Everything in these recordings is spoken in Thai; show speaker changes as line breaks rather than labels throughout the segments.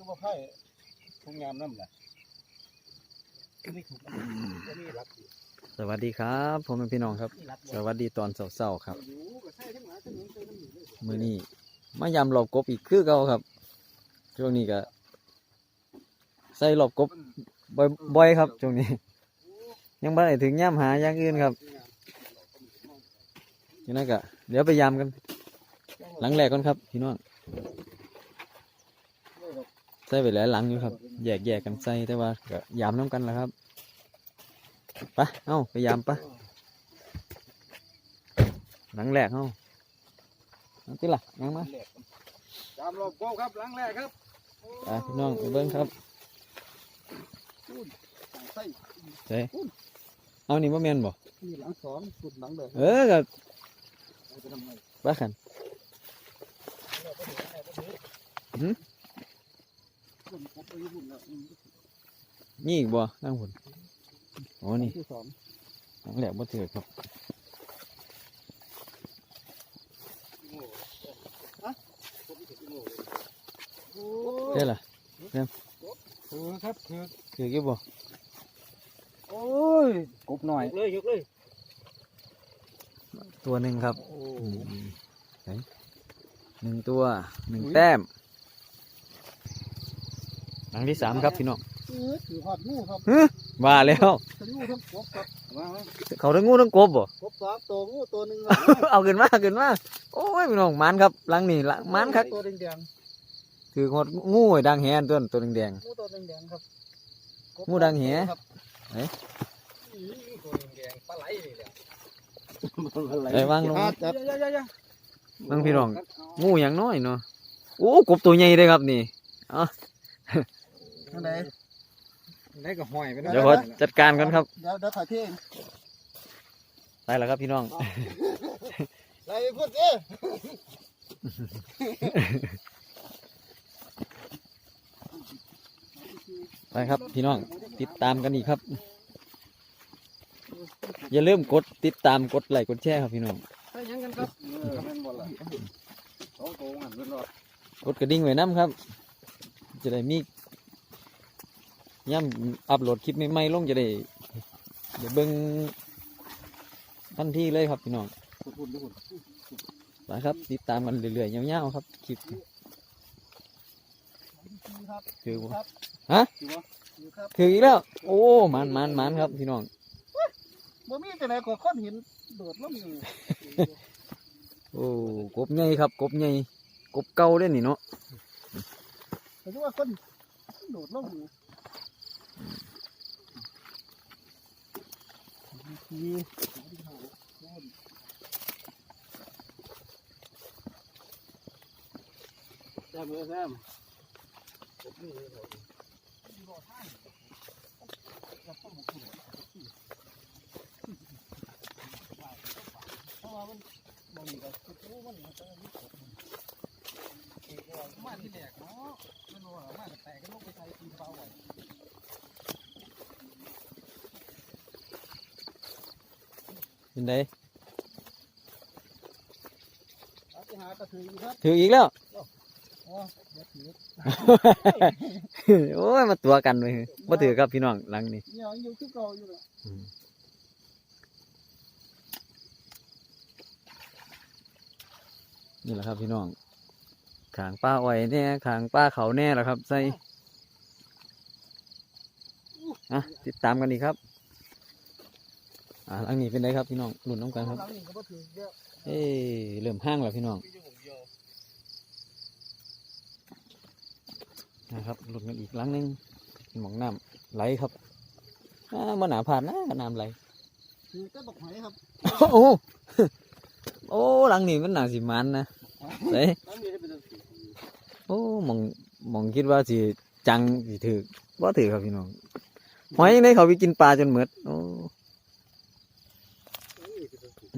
คือว่าไพ่ทุ่งยามน้ำล่ะไม่ถูกก็มีรักอยู่
สวัสดีครับผมเป็นพี่น้องครับ
มีรัก
สวัสดีตอนเช้าๆครับ
อยู่ก็ใส่ทั้งหลาทั้งนี้ใส่น้ำหนึ่งเลย
มือนี้มายำรอบกบอีกคือเก่าครับ ช่วงนี้ก็ใส่รอบกบบ่อยบ่อยครับช่วงนี้ ยังบ่ได้ถึงย่ำหาอย่างอื่นครับฉะนั้นก็เดี๋ยวไปยำกัน หลังแรกก่อนครับพี่น้อง ใส่ไปหลายหลังอยู่ครับ แยกแยกกันใส่แต่ว่าก็ยำน้ำกันละครับไปเอ้าไปยำปะหลังแรกเอ้าเอาติล่ะยังมา
ตามรอบโก้ครับหลังแรกครับ
ไปพี่น้องไปเบิ้งครับ
ใส่
เจ๊เอานี่มาแมนบ่
ที่หลังสองสุดหลังเลย
เออก็
จะทำไง
บ้าขัน
คนพบไปยุ่งแล้ว
นี่อีกบ่นั่งผลโอ้นี่
ที่สอง
หลังแรกบ่เถือครับ
โอ้
เด้ล่ะ
คือครับคือ
ถือกี่บ่
โอ้ยกบหน่อยเลยยกเลย
ตัวหนึ่งครับ
โอ้
อืมไหนหนึ่งตัวหนึ่งแต้ม หลังที่สามครับพี่น้อง
ถือหอดงูครับ
ว่าแล้ว
ทั้งงูทั้งกบครับมา
เขาทั้งงูทั้งกบบ่
กบสามตัวงูตัวหนึ่ง
เอาขึ้นมาขึ้นมาโอ้ยพี่น้องมันครับหลังนี่หลังมันครับ
ตัวแดง
ถือหดงูไอ้ดังแหนตัวนั้นตัวแดง
ๆงูตัวแดงๆครับ
งูดังแห
ครับ
เอ๊ะ
อีตัวแดงๆปลาไหลนี่แหละ
ๆไอ้วางลง
จับยายา
บางพี่น้องงูอย่างน้อยเนาะโอ้กบตัวใหญ่เลยครับนี่
นั่นไหนได้ก็ห้อยไป
เดี๋ยวขอจัดการกันครับ
เดี๋ยวเดี๋ยวถ่ายเท่ง
ไปแล้วครับพี่น้อง
ไรพูดเอ้
ไปครับพี่น้องติดตามกันอีกครับ อย่าลืมกดติดตามกดไลค์กดแชร์ครับพี่น้อง
ไปยังกันครับเออแม่นบ่ล่ะสองตัวหันเพิ่นรอด
กดกระดิ่งไว้น้ำครับ จะได้มี ย่ำอัพโหลดคลิปใหม่ๆลงจะได้เดี๋ยวเบิ้งทันทีเลยครับพี่น้อง
พูดๆพูด
ไปครับ ติดตามกันเรื่อยๆยาวๆครับคลิป
ๆครับ
คือบ่
ครับ
ฮะ
อยู่บ่อยู่ครับ
คืออีกแล้ว โอ้มันมันมันครับพี่น้อง
บ่มีแต่ไหนก็คนเห็นโดดลงนี่
โอ้กบใหญ่ครับ กบใหญ่กบเก่าเด้นี่เนาะ
แต่ว่าคนโดดลงอยู่ีแซมเลยแซมมาที่แดกเนาะมันว่ามาแต่แตกก็ลงไปใส่ทีมเปล่าไว้
เป็นได
เอาไปหากระถืออยู่ครับ
ถืออีกแล้ว
อ๋อเดี๋ยวถือ
โอ้ยมาตัวกันเลยมาถือครับพี่น้องหลังนี่
เนี่ยอยู่คือเก่าอยู่ละ
นี่แหละครับพี่น้องขางป้าอ้อยเนี่ยขางป้าเขาแน่แหละครับใส่อะติดตามกันอีกครับ อ่าหลังนี้เป็นไงครับพี่น้องหลุนน้ำกันครับ
หลังนี่ก็บ่ถือเยอะ
เอ้เริ่มห้างแล้วพี่น้อง
มีอยู่ผมเดียว
นะครับหลุนกันอีกหลังหนึงหมองน้ำไหลครับอ่ามันหนาผ่านนะน้ำไหล
ถือแต่บักหอยครับ
โอ้โอ้หลังนี้มันหนาสิมันนะเฮ้ย
หลังนี้ได้เป็นสี
โอ้หมองหมองคิดว่าสิจังสิถือว่าถือครับพี่น้องหอยยังไงเขาไปกินปลาจนหมดโอ้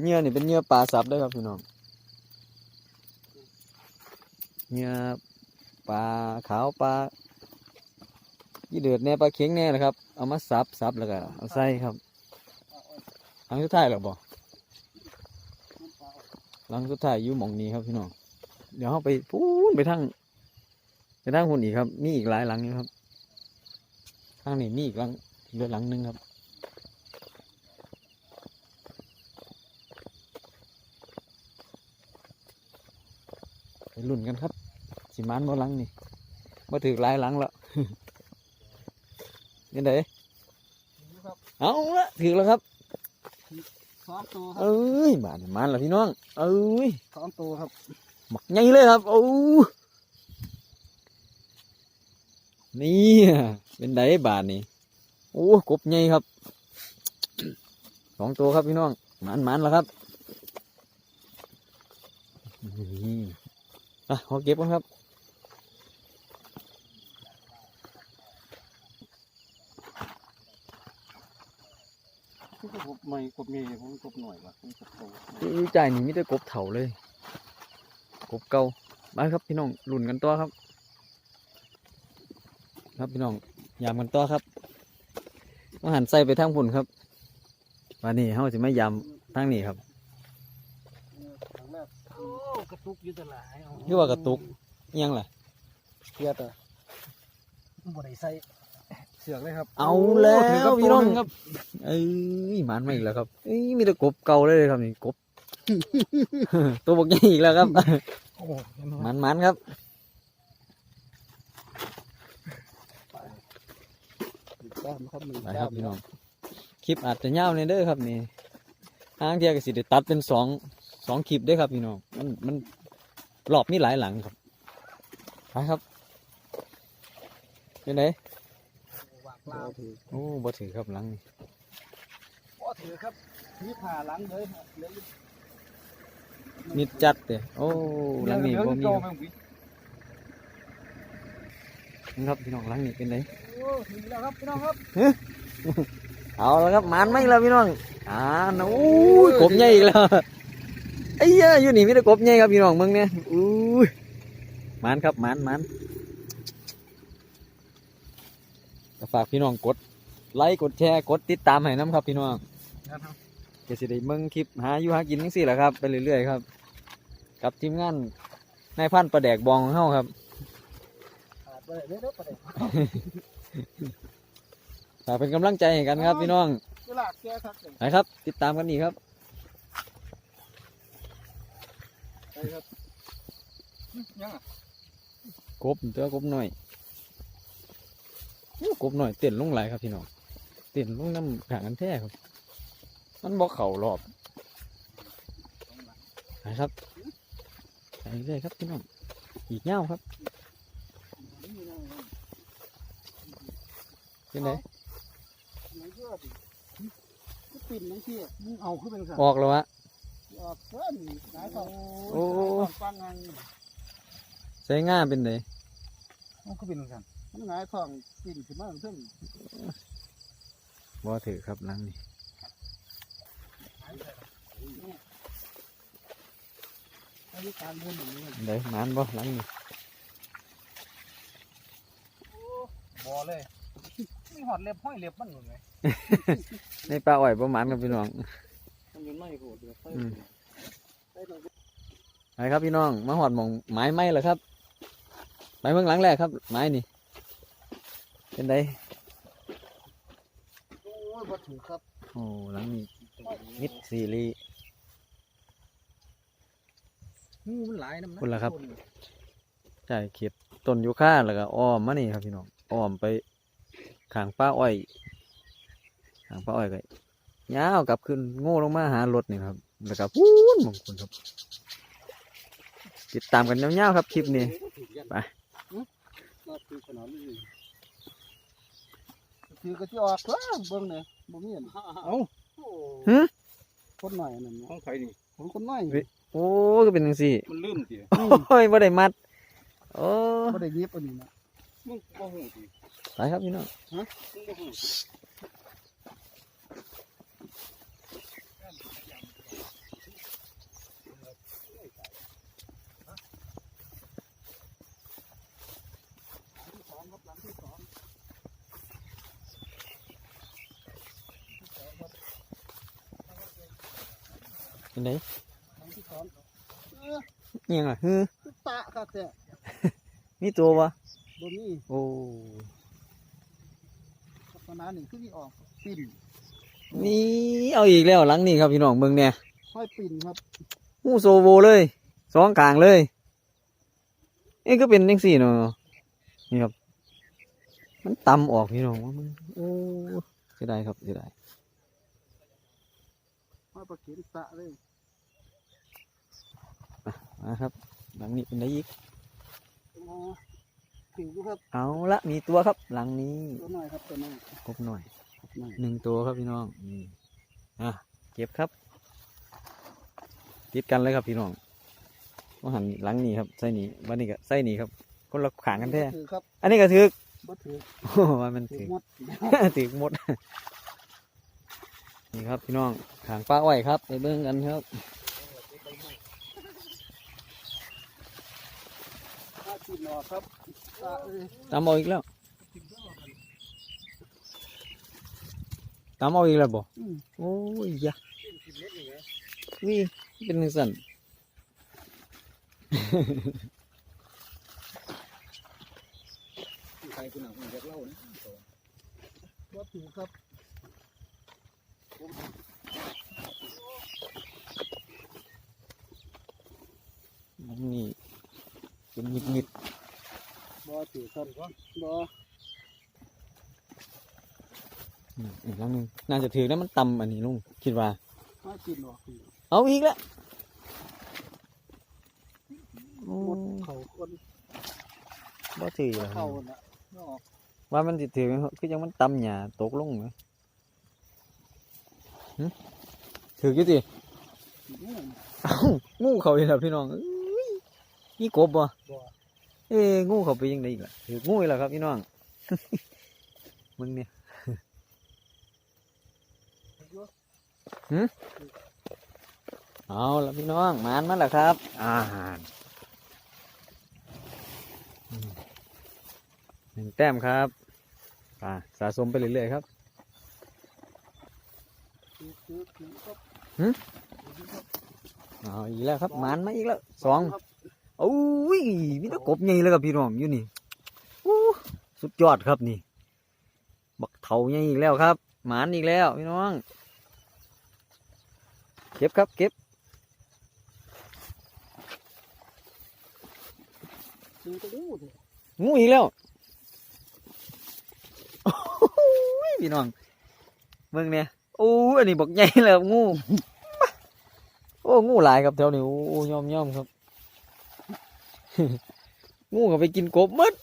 เหยื่อนี่เป็นเหยื่อปลาสับได้ครับพี่น้องเหยื่อปลาขาวปลายี่เดือดแน่ปลาเค็งแน่นะครับ เอามาสับสับแล้วก็เอาใส่ครับครั้งสุดท้ายหรอบ่ครั้งสุดท้ายอยู่หมองนี้ครับพี่น้องเดี๋ยวเราไปพูนไปทางจะทางหุ่นอีกครับ มีอีกหลายหลังอยู่ครับข้างนี้มีอีกหลังเหลือหลังหนึงครับ ไปลุ่นกันครับสิมานบ่หลังนี่มาถือหลายหลังแล้วยังไง
ครับ
เอาละถือแล้วครับ
สองตัวครับ
เอ้ยบาดนี่มันแล้วพี่น้อง เอ้ย
สองตัวครับ
หมักใหญ่เลยครับโอ้นี่เป็นไดบาทนี่โอ้กบใหญ่ครับสองตัวครับพี่น้องมันมันแล้วครับนี่ อะขอเก็บก่อนครับ
ที่กบไม่กบเมียผมกบหน่อยว่ะผมกบโต
อยู่ใจายนี่มีแต่กบเถาเลย กบเก่าไปครับพี่น้องลุ่นกันตัวครับ ครับพี่น้องยามกันตัวครับมาหันใส่ไปทางพุ่นครับวันนี้เขาจะไม่ยามทางนี้ครับ
ครั้งแรกโอ้ กระตุกอยู่ตลาดเอา
คือว่ากระตุกอิหยังล่ะ
เกียร์ตัวบ่ได้ใส่เสือกเลยครับ
เอาแล้ว
ถืกับ
พี่น้อง
ตัวห
ครับเอ้ยหมันมาอีกแล้วครับเอ้ยมีแต่กบเก่าเลยครับนี่กบ ตัวบอกใหญ่อีกแล้วครับ
โอ้โหเห็นไหม
หมันมันๆครับ
แต้มครับหนึ่ง
ไป
แต้
ครับ
ม
พี่น้องคลิปอาจจะยาวในอยเด้อครับนี่ทางเทียก็สิได้ตัดเป็นสอง สองคลิปเด้อครับพี่น้องมันมันรอบมีหลายหลังครับไปครับเป็นไง
วางลาวถือ
โอ้บ่ถือครับหลังนี่
บ่ถือครับถือผ่าหลังเลยครับเหลืออยู่
มิดจัดเด้โอ้หลังนี้บ่มี
เหลือ
ค
อ
รับ
ยู่โตแม่งวิ
นี่ครับพี่น้องหลังนี้เป็นไง
โอ้ถึงแล้วครับพี่น้องครับ
เอาแล้วครับหมันไม่แล้วพี่น้องอ่านะอู้ยกบใหญ่อีกแล้วไอ้ยอยู่นี่มีต่กบใหญ่ครับพี่น้องมึงเนี่ยอู้ยมันครับมันมันฝากพี่น้องกดไลค์กดแชร์กดติดตามให้น้ำครับพี่น้อง
นะครับ
จะสิได้เบิ่งคลิปหาอยู่หากินจังซี่แหละครับไปเรื่อยๆครับ กับทีมงานนายพันประแดกบองของเฮาครับ
ขาดเลยเด้ประเดี๋ยว
ฝากเป็นกำลังใจให้กันครับพี่น้อง
เวลาแก้ทักเลย
ไปครับ ติดตามกันนี่ครับ
ไป ครับยังอะ
กบตัวกบหน่อยอู้กบหน่อยเต้นลงไหลายครับพี่น้องเต้นลงน้ำขางกันแท้ครับ มันบอกเข่ารอบไปครับไปเรื่อยครับพี่น้องอีกเงาครับเป็นไง
ไหนก็ดิก็ปิ่นนั่นที่มึงเอาขึ้นเป็นสัตว์
ออกแล้ววะ
ออกเพิ่นหลายทอง
โอ้
ฟังงาน
ใส่ง่าเป็นไง
มันก็ปิ่นสัตว์มันหงายทองปิ่นขึ้นมาเพิ่น
บ่ถือครับหลังนี่
อายุการเงินอย่างนี้
เดี๋ยวหมานบ่หลังนี่
บ่เลยมีหอดเล็บห้อยเล็บมันหมดเลย
ในปลาอ้อยบ่หมานครับพี่น้อง
มันอยู่ในโหดเลย
อืม ไปครับพี่น้องมาหอดหมองไม้ไหม้แล้วครับไปเบื้องหลังแรกครับ ไม้นี่เป็นได
โอ้ยบ่ถือครับ
โอ้หลังนี้มิดซีรีส์
งูมันหลายน้ำนะ
คุณล่ะครับใช่เขียดต้นยูคาแล้วก็อ้อมมานี่ครับพี่น้องอ้อมไปข้างป้าอ้อยข้างป้าอ้อยก็ ยาวกลับขึ้นโง่ลงมาหารถนี่ครับ แล้วก็พูนมองคุณครับ ติดตามกันยาวๆครับคลิปนี้ไป
ก็คือขนาดนี้ถือก็ที่ออกก็เบิ่งเนี่ยบ่มีอันเอ้า
หึ
คนหน่อยนั่น
ของใครนี่
ของคนน้อย
โอ้ก็เป็นจังซี่
มันลืมสิ
โอ้ยบ่ได้มัดโอ้
บ่ได้ยิบอันนี้นะ
มึงบ่หูสิ
ไปครับพี่น้อง
มึงบ่หู สิ
เป็นได
ครั้งที่สองเออ
เอียงล่ะฮือ
ตะครับแต่
มีตัววะ
บนนี้
โอ้
ลักษณะนี่คือที่ออกปิ่น
นี่เอาอีกแล้วหลังนี่ครับพี่น้องเบิ่งเนี่ย
ค่อยปิ่นครับ
งูโซโวเลยสองกลางเลยเอ้ก็เป็นจังสี่เนาะนี่ครับ มันตำออกพี่น้องว่ามันโอ้เสียดายครับเสียดาย
ค่อยประเข็นตะเลย
มาครับหลังนี้เป็นไรอีก
อ๋อผิวดูครับ
เอาละมีตัวครับ หลังนี้
ตัวหน่อยครับตัวหน่อย
ครบหน่อย
หน่อย
หนึ่งตัวครับพี่น้องนี่อะเก็บครับ ติดกันเลยครับพี่น้องว่าหันหลังนี้ครับใส่นี้วันนี้ก็ใส่นี้ครับ คนละขางกันแท้
ถือครับ
อันนี้ก็ถือก
บ่ถือ
โอ้ว่ามัน
ถือ
ถือก
หมด
ถือกหมด นี่ครับพี่น้องขางป้าอ้อยครับ ไปเบิ่งกันครับ
ถ้าปิ่นออกครับตะเลย
ตามเอาอีกแล้วตามเอาอีกแล้วบ่
อืม
โอ้ยยะวิเป็นจังสั่น
ใครคุณหนังคุณเรียกเล่านะ
บ่ถือครับ
นี่เป็นมิดมิด
บ่ถือครับบ่
ๆอืมอีกแล้วหนึงน่าจะถือแล้วมันต่ำอันนี้ลุงคิดว่า
ถ้าปิ่นออกนี่
เอาอีกแล้วโอ้
หมดเข่าคน
บ่ถือแล้ว
เข่าน่ะไม่ออก
ว่ามันสิถือคือยังมันต่ำหยาตกลงไหมหึ ถืออยู่ติ
อืม
เอ้างูเขาอีกแล้วพี่น้องเอ้ยนี่กบบ่
บ่
เอ้งูเขาไปยังไงอีกล่ะถืองูอีกแล้วครับพี่น้องมึงเนี่ยเอาละพี่น้องมานมาแล้วครับ อาหารอืมหนึ่งแต้มครับอ่าสะสมไปเรื่อยๆครับ
ถือถือถือครับ
เอาอีกแล้วครับมานมาอีกแล้วสอง
ครับ
โอ้ยมีแต่กบใหญ่เลยครับพี่น้องอยู่นี่อู้สุดยอดครับนี่ บักเถาใหญ่อีกแล้วครับ หมานอีกแล้วพี่น้อง เก็บครับเก็บ
ถือตะลูด
งูอีกแล้วโอ้ยพี่น้องเบิ่งเนี่ย โอ้อันนี้บักใหญ่แล้วงู โอ้งูหลายครับแถวนี้โอ้ยอมยอมครับ งูก็ไปกินกบหมด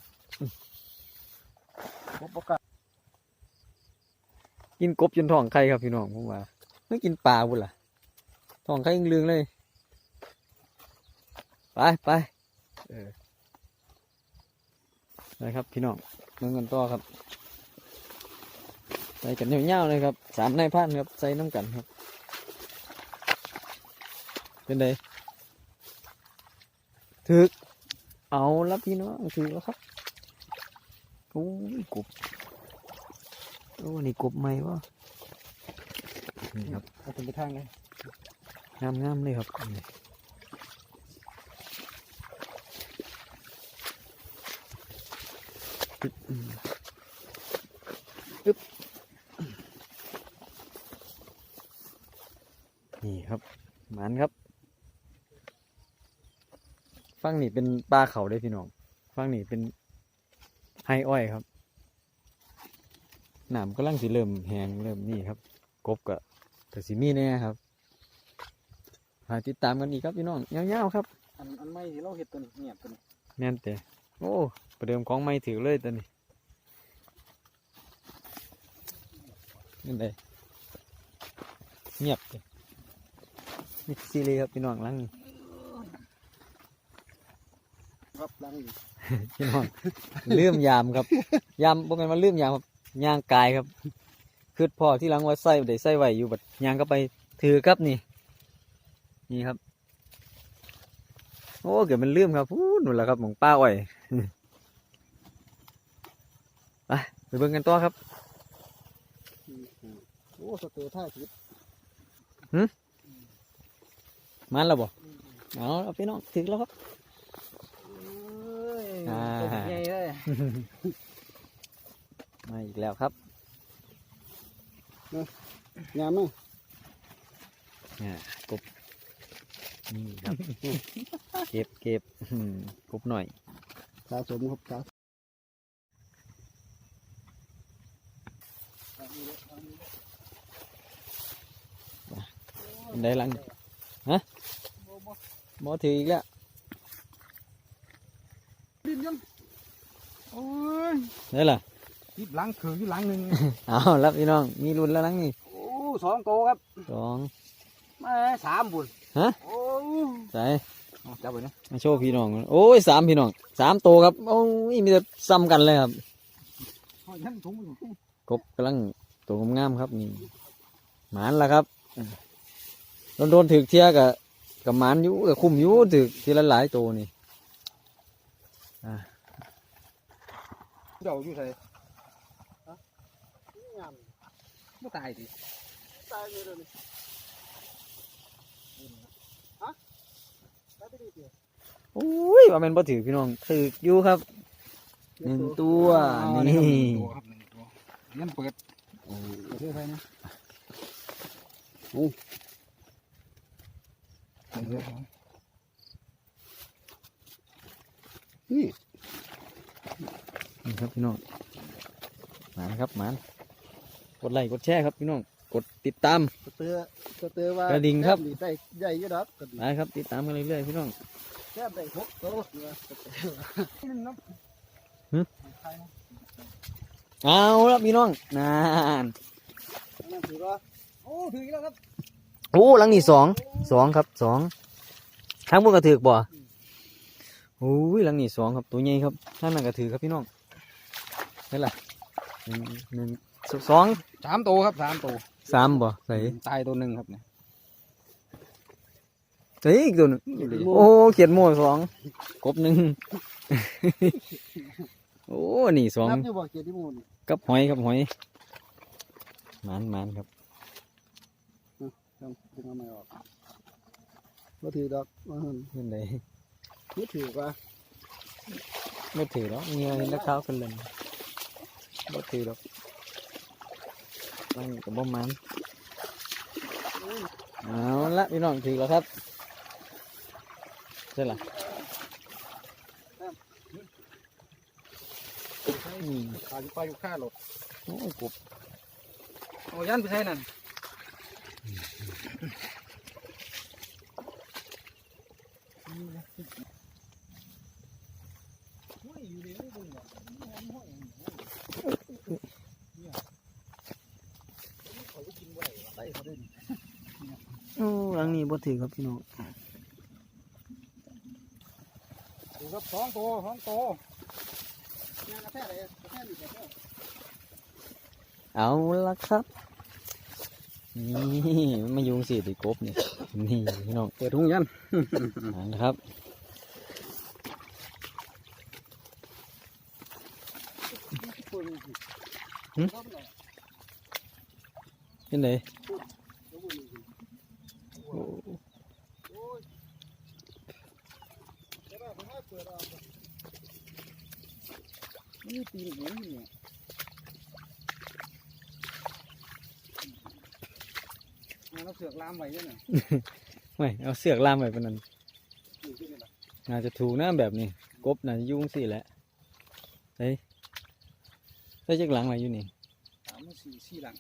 กิ
นกบจนท้องไข่ครับพี่น้องผมว่าไม่กินปลาบุ่นล่ะท้องไข่ยังเลืองเลย ไปไปเออไปครับพี่น้องเมืองกันต่อครับ ใส่กันเงาวๆเลยครับสามนายพันครับใส่น้ำกันครับ เป็นไงถึกเอาละพี่น้องถือแล้วครับโอ้ยกบโอ้นี่กบใหม่วะนี่ครับ
เอาถึงไปทางเลย
งามงามๆเลยครับนี่อึ๊บอืมอึ๊บนี่ครับห มันครับ ฟังนี่เป็นปลาเขาได้พี่น้อง ฟังนี่เป็นไฮอ้อยครับน้ำก็ลังสิเริ่มแห้งเริ่มนี่ครับ กบก็ก็สิมีแน่ครับหาติดตามกันอีกครับพี่น้องยาวๆครับ
อันอันไม่ที่เราเห็ดตัวนี้เงียบตัวนี้
แม่นแต่โอ้ประเดิมของไม่ถือเลยตัวนี้นี่เลยเงียบเลย มิดซีรีครับพี่น้องหลังนี้
ครับล้างอีก
พี่น้องลืมยามครับ ยามบ่แม่นว่าลืมยามครับย่างกายครับคือพอที่หลังว่าใส่ได้ใส่ไว้อยู่บัดย่างก็ไปถือครับนี่ นี่ครับ โอ้เกิดมันลืมครับพูดนู่นแหละครับหมองป้าอ้อยไปไปเบิ่งกันต่อครับ
อืมอืมโอ้สเตอร์ท่าคิด
มั นแล้วบ่เอาเอาพี่น้องถึงแล้วครับ
เอ้ย
อ่า
ตัวใหญ่เลย
มาอีกแล้วครับ
งามไหม
เนี่ยกบนี่ครับ เก็บเก็บอืมกบหน่อย
สะสมครับสะ
ได้หลังฮะ บอถืออีกแล้ว
ดินยังโอ้ย
ได้ล่ะ
ติดหลังคืออยู่หลังหนึ่ง
เอาแล้วพี่น้อง มีรุ่นแล้วหลังนี่
โอ้สองโตครับ
สอง
มาสามบุญ
ฮะ
โอ้
ใส่
เอาจับไปนะ
มาโชว์พี่น้องกันโอ้ยสามพี่น้องสามโตวครับ โอ้ยมีแต่ซ้ำกันเลยครับ
เอายันถุงอยู่
กบกำลังตัวงามๆครับนี่หมานละครับโดนโดนๆถือเทียกับ กับหมานอยู่กับคุ้มอยู่ถือทีละหลายตัวนี่
เดี๋ยวอยู่ใส่ฮะงามไม่ตายดิตายเลยเลยฮะตายไปดิเดียว
โอ้ยว่าแมันบ่ถือพี่น้องถืออยู่ครับหนึ่งตัว
อ๋อ
นี่
หนึ่งตัวครับหนึ่งตัวยันเปิดเปิดเท่าไหร่นะโอ้เปิดเท่าไหร่นี่
นี่ครับพี่น้องหมานครับหมานกดไลค์กดแชร์ครับพี่น้องกดติดตาม
สเตอร์สเตอร์ว่าก
ระดิ่งครับ
แต้มได้ใหญ่เยอะดอกกระดิ่ง
ไปครับ ติดตามกันเรื่อยๆพี่น้อง
แต้มได้หกโตอยู่ว่าสเตอร์นี่น้ำ
หึ
ใครนะ
เอาละพี่น้องนาน
นั่นถือว่าโอ้ถืออีกแล้วครับ
โอ้หลังนี่สองสองครับสองข้างบนกระถือบ่โอ้ยหลังนี่สองครับตัวใหญ่ครับข้างนั้นกระถือครับพี่น้องนี่แหละหนึ่งหนึ่งสอง
สามตัวครับสามตัว
สามบ่ใส่
ตายตัวหนึ่งครับเนี่ย
ใส่อีกตัวหนึงโอ้เขียนโม่สองกบหนึ่งโอ้นี่สอง
นับอยู่บ่เกียรติมูล
กับหอยครับหอยหมานหมานครับ
ต้องดึงเอาไม่ออกบ่ถือดอกว่าหั่น
เห็นได
บ่ถือว่า
ไม่ถือหรอกเงี้ยเห็นแล้วเขากันเลยไม่ถือหรอกมันกับบ่หมันเอาละพี่น้องถือแล้วครับใช่ละอืม
ปลาอยู่ปลาอยู่ข้าหลบ
โอ้ยกบ
โอ้ยันไปใช่นั่นใส่เขาได้ดิ
โอ้หลังนี้ บ่ถือครับพี่น้อง
ถือครับสองตัวสองตัวงานกระแทกเลยกระแทกนี่กระแทก
เอาละครับ นี่มันมายุงสิติกบเนี่ยนี่พี่น้อง
เปิดถุงยัน
เอาละครับหึเป็นไงโอ้
นี่ตีนเหมือนเนี่ยงานเราเสือกลามไว้ด้วยเนี่ย
ไม่เอาเสือกล่ามไว้ปานนั้น
อยู่ที่นี่แหละ
น่าจะถูกนะแบบนี้ กบน่าจะยุงสิแหละเฮ้ยใส่จักหลังไว้อยู่นี่
สามสี่สี่หลัง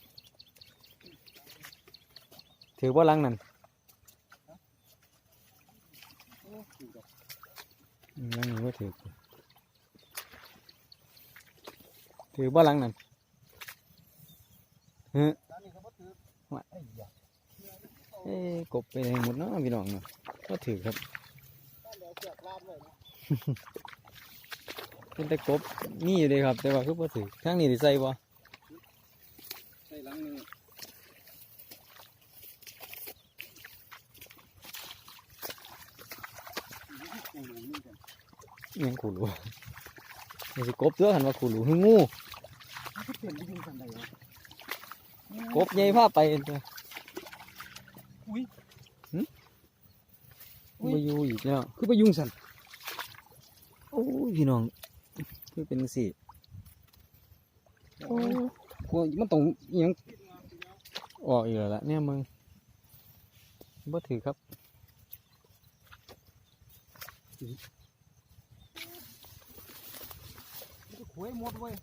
ถือว่าหลังนั่น
โอ้ถือดอก
อืมหลังนี้ว่าถือ ถือว่าหลังนั่น
ด้านนี้เขาก็ถือ
ว่า
ไอ้ยา
เอ้ยกบไปไหนหมดเนาะพี่น้องเนาะก็ถือครับ
ด้านเดียวเสือกลามเลยนะ
เป็นแต่กบนี่อยู่เลยครับ แต่ว่าคือบ่ถือข้างนี้ได้ใส่บ่
ใส่หลังหนึงกูหลงนี่กัน
อิหยังขูรูนี่สิกบตัวหันว่าขูรูคืองู
เขาเปลี่ยนไปยิงกันได้เหรอก
บใหญ่พาไปตัว
อุ้ย
บ่อยู่อีกแล้ว
คือไปยุงสันโอ้
อ้ยพี่น้องคือเป็นสิโอ้ย
กลัวมันต้องอิหยัง
ออกอีกแล้วละเนี่ยมึงบ่ถือครับ
หวยหมดเว้ย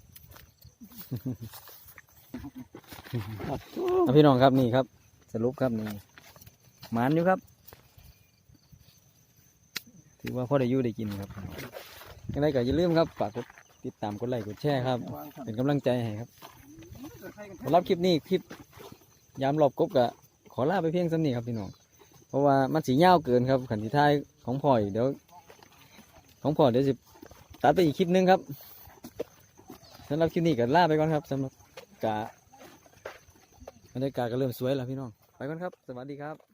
เอาพี่น้องครับนี่ครับ สรุปครับนี่ หมานอยู่ครับ ถือว่าพ่อได้อยู่ได้กินครับยังไงก็อย่าลืมครับฝากกดติดตามกดไลค์กดแชร์ครับ เป็นกำลังใจให้ครับสำหรับคลิปนี้คลิปยามรอบกบกะขอลาไปเพียงสำนี้ครับพี่น้องเพราะว่ามันสียาเกินครับขันที่ท้ายของพ่ออีกเดี๋ยวของพ่อเดี๋ยวจะตัดไปอีกคลิปนึงครับสำหรับคลิปนี้ก็ลาไปก่อนครับสำหรับกะบรรยากาศก็เริ่มสวยแล้วพี่น้อง ไปก่อนครับ สวัสดีครับ